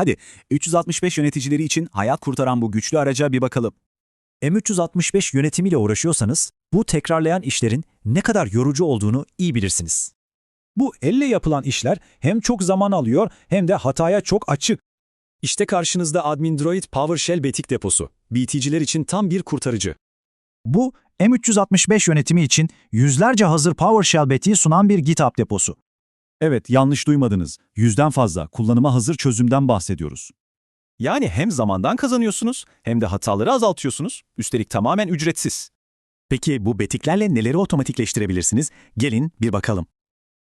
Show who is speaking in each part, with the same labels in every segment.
Speaker 1: Hadi 365 yöneticileri için hayat kurtaran bu güçlü araca bir bakalım.
Speaker 2: M365 yönetimiyle uğraşıyorsanız, bu tekrarlayan işlerin ne kadar yorucu olduğunu iyi bilirsiniz.
Speaker 3: Bu elle yapılan işler hem çok zaman alıyor hem de hataya çok açık.
Speaker 4: İşte karşınızda Admin-Droid PowerShell betik deposu. BT'ciler için tam bir kurtarıcı.
Speaker 2: Bu, M365 yönetimi için yüzlerce hazır PowerShell betiği sunan bir GitHub deposu.
Speaker 1: Evet, yanlış duymadınız. Yüzden fazla kullanıma hazır çözümden bahsediyoruz. Yani hem zamandan kazanıyorsunuz hem de hataları azaltıyorsunuz. Üstelik tamamen ücretsiz. Peki bu betiklerle neleri otomatikleştirebilirsiniz? Gelin bir bakalım.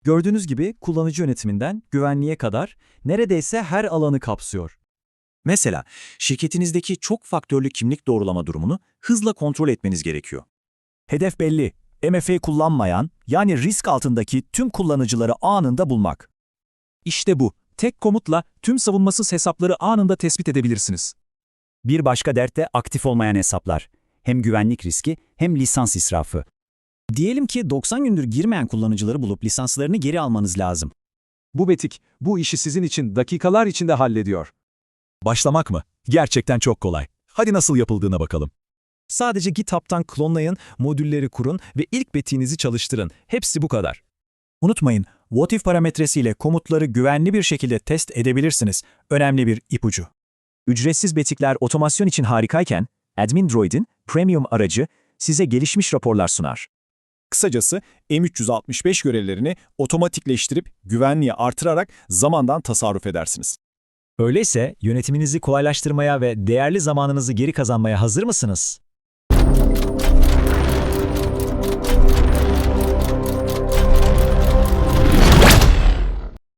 Speaker 2: Gördüğünüz gibi kullanıcı yönetiminden güvenliğe kadar neredeyse her alanı kapsıyor. Mesela şirketinizdeki çok faktörlü kimlik doğrulama durumunu hızla kontrol etmeniz gerekiyor. Hedef belli. MFA kullanmayan, yani risk altındaki tüm kullanıcıları anında bulmak.
Speaker 3: İşte bu. Tek komutla tüm savunmasız hesapları anında tespit edebilirsiniz.
Speaker 2: Bir başka dert de aktif olmayan hesaplar. Hem güvenlik riski hem lisans israfı. Diyelim ki 90 gündür girmeyen kullanıcıları bulup lisanslarını geri almanız lazım.
Speaker 3: Bu betik, bu işi sizin için dakikalar içinde hallediyor.
Speaker 1: Başlamak mı? Gerçekten çok kolay. Hadi nasıl yapıldığına bakalım.
Speaker 3: Sadece GitHub'tan klonlayın, modülleri kurun ve ilk betiğinizi çalıştırın. Hepsi bu kadar.
Speaker 2: Unutmayın, what if parametresiyle komutları güvenli bir şekilde test edebilirsiniz. Önemli bir ipucu. Ücretsiz betikler otomasyon için harikayken, Admin Droid'in premium aracı size gelişmiş raporlar sunar.
Speaker 5: Kısacası M365 görevlerini otomatikleştirip güvenliği artırarak zamandan tasarruf edersiniz.
Speaker 2: Öyleyse yönetiminizi kolaylaştırmaya ve değerli zamanınızı geri kazanmaya hazır mısınız?